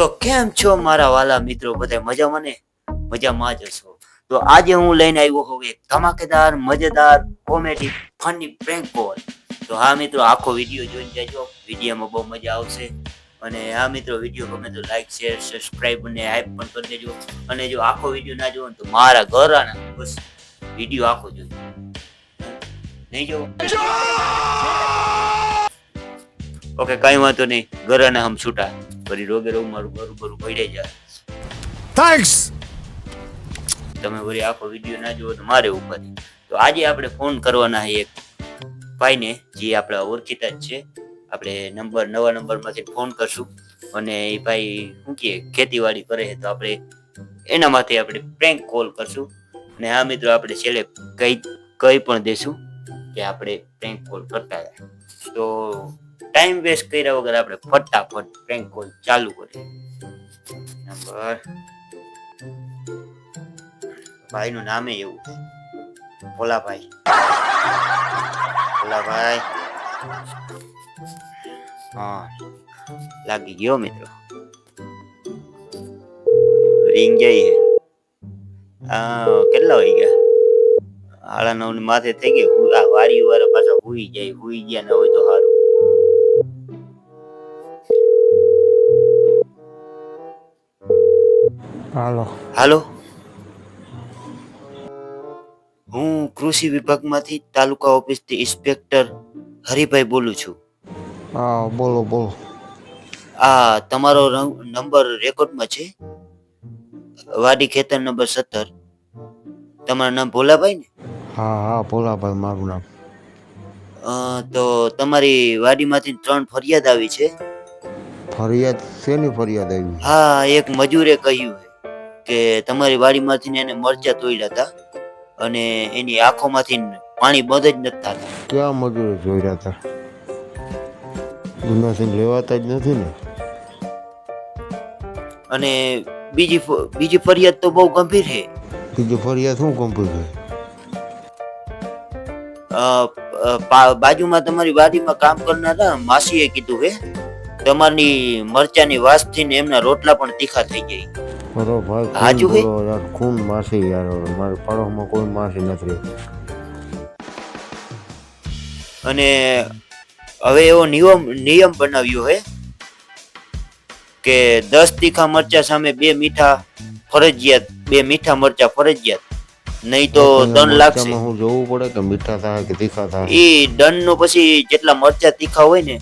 તો કેમ છો મારા વાલા મિત્રો? બધા મજામાં ને? મજામાં જ હશો તો આજે હું લઈને આવ્યો હોઉં એક ધમાકેદાર મજેદાર કોમેડી ફની પ્રેન્ક કોલ તો હા મિત્રો આખો વીડિયો જોઈને જજો. વિડીયોમાં બહુ મજા આવશે. અને હા મિત્રો વીડિયો ગમે તો લાઈક શેર સબસ્ક્રાઈબ અને હાઈપ પણ કરી દેજો. અને જો આખો વીડિયો ના જોવો તો મારા ઘર આના બસ વીડિયો આખો જોજો નહીં જોવો? ઓકે કઈ વાંધો નહીં. ઘરના હમ છૂટા. ફરી રોગે રોગ મારું બરું પડે જાય. થેન્ક્સ તમે વળી આખો વીડિયો ના જુઓ તો મારે ઉપર તો આજે આપણે ફોન કરવાના છે એક ભાઈને જે આપણા ઓળખીતા જ છે. આપણે નંબર નવા નંબરમાંથી ફોન કરશું. અને એ ભાઈ શું કહે ખેતીવાડી કરે છે તો આપણે એનામાંથી આપણે પ્રેન્ક કોલ કરશું. અને આ મિત્રો આપણે છેલ્લે કઈ કઈ પણ દેશું કે આપણે પ્રેન્ક કોલ કરતા તો ટાઈમ વેસ્ટ કર્યા વગર આપણે ફટાફટ પ્રેન્ક કોલ ચાલુ કરીએ. નંબર. ભાઈનું નામે એવું છે. ભોલાભાઈ. ભોલાભાઈ. હા, લાગી ગયો મિત્રો. રિંગ જઈ હા. કેટલા વાગી ગયા? આળા નવ માથે થઈ ગઈ. વારી વાર પાછા હુઈ જાય. હુઈ ગયા ન હોય તો સારું હાલો. હાલો. હું કૃષિ વિભાગમાંથી તાલુકા ઓફિસથી ઇન્સ્પેક્ટર હરિભાઈ બોલું છું. હા બોલો બોલો. આ તમારો નંબર રેકોર્ડમાં છે? વાડી ખેતર નંબર સત્તર. તમારું નામ ભોલાભાઈ ને? હા હા ભોલાભાઈ મારું નામ. તો તમારી વાડીમાંથી ત્રણ ફરિયાદ આવી છે? ફરિયાદ શેની ફરિયાદ આવી? હા એક મજૂરે કહ્યું કે તમારી વાડીમાંથી એને મરચા તોડ્યા હતા અને એની આંખોમાંથી પાણી બંધ જ નથી થતા. ક્યાં મજૂરો જોઈ હતા ગુનાથી લેવાતા જ નથી ને? અને બીજી બીજી ફરિયાદ તો બહુ ગંભીર છે. બીજી ફરિયાદ શું ગંભીર છે? બાજુમાં તમારી વાડીમાં કામ કરનારા માસીએ કીધું હે તમારી મરચાની વાસથી ને એમના રોટલા પણ તીખા થઈ જાય. બરો ભાઈ? બોલો યાર ખૂન માસી યાર મારા પડોશમાં કોઈ માસી નથી. અને હવે એવો નિયમ નિયમ બનાવ્યો હે કે દસ તીખા મરચા સામે બે મીઠા ફરજિયાત બે મીઠા મરચા ફરજિયાત. નહીં તો દંડ લાગશે. હું જોવું પડે કે મીઠા થાય કે તીખા થાય? એ દંડ નો પછી જેટલા મરચા તીખા હોય ને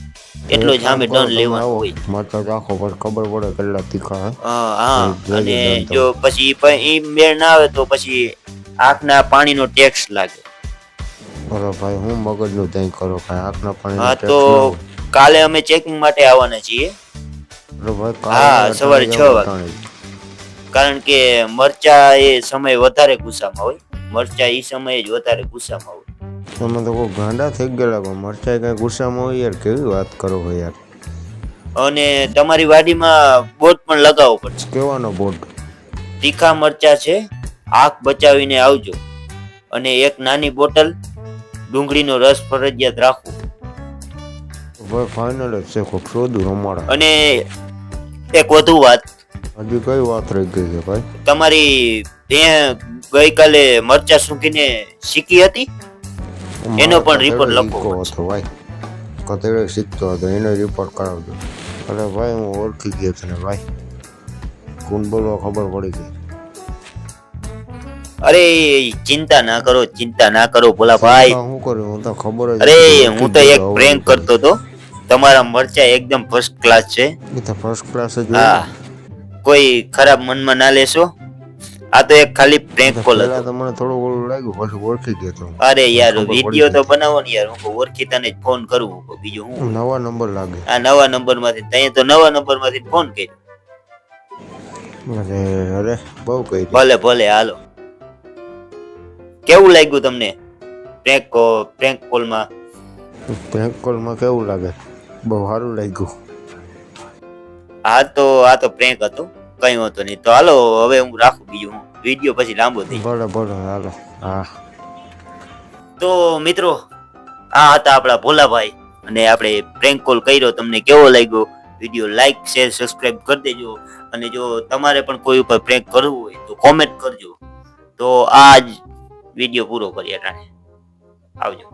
એટલો જ સામે દંડ લેવાનો હોય. મતલબ રાખો પછી ખબર પડે કેટલા તીખા હા. હા અને જો પછી એ મેળ ના આવે તો પછી આંખના પાણીનો ટેક્સ લાગે. બરો ભાઈ હું મગજનું ત્યાં કરો ભાઈ આંખના પાણી હા તો કાલે અમે ચેકિંગ માટે આવવાના છીએ. હા, સવારે છ વાગે. કારણ કે મરચા એ સમય વધારે ગુસ્સામાં હોય. મરચા એ સમયે જ વધારે ગુસ્સામાં હોય. તમે તો કોઈ ગાંડા થઈ ગયેલા કો મરચાઈ કઈ ગુસ્સામાં હોય યાર કેવી વાત કરો હો યાર. અને તમારી વાડીમાં બોટ પણ લગાવવો પડશે. કેવાનો બોટ? તીખા મરચા છે આંખ બચાવીને આવજો. અને એક નાની બોટલ ડુંગળીનો રસ ફરજિયાત રાખવો ભાઈ ફાઇનલ જ છે કોક શોધું રમાડા. અને એક વધુ વાત. હજી કઈ વાત રહી ગઈ છે ભાઈ? તમારી ગઈકાલે મરચા સૂકીને શીખી હતી? એનો પણ રિપોર્ટ લખો હતો ભાઈ. કતેડો શીખતો હતો એનો રિપોર્ટ કરાવજો અરે ભાઈ હું ઓળખી ગયો તને ભાઈ. કોણ બોલવા ખબર પડી ગઈ. અરે ચિંતા ના કરો ચિંતા ના કરો ભોલા ભાઈ. શું કરું? હું તો ખબર અરે હું તો એક પ્રેન્ક કરતો હતો. તમારા મરચા એકદમ ફર્સ્ટ ક્લાસ છે. તો ફર્સ્ટ ક્લાસ જ હા. કોઈ ખરાબ મનમાં ના લેશો. આ તો એક ખાલી પ્રેન્ક કોલ હતો. મને થોડું ઓળું લાગ્યું પછી ઓળખી ગયો તો અરે યાર વિડિયો તો બનાવો ને યાર હું ઓળખી તને જ ફોન કરું બીજો હું? નવા નંબર લાગે. આ નવા નંબરમાંથી તઈ તો નવા નંબરમાંથી ફોન કર્યો. અરે અરે બહુ કહી ભલે ભલે હાલો. કેવું લાગ્યું તમને પ્રેન્ક પ્રેન્ક કોલમાં બેંક કોલમાં કેવું લાગે? બહુ સારું લાગ્યું. આ તો આ તો પ્રેન્ક હતો. કઈ વાંધો નહીં. તો હાલો હવે હું રાખું બીજું. હું વીડિયો પછી લાંબો થઈ બોલો ભલે હાલો. હા. તો મિત્રો આ હતા આપણા ભોલાભાઈ. અને આપણે પ્રેન્ક કોલ કર્યો. તમને કેવો લાગ્યો? વીડિયો લાઈક શેર સબસ્ક્રાઇબ કરી દેજો. અને જો તમારે પણ કોઈ ઉપર પ્રેન્ક કરવું હોય તો કોમેન્ટ કરજો. તો આ જ વીડિયો પૂરો કરીએ ટાણે આવજો.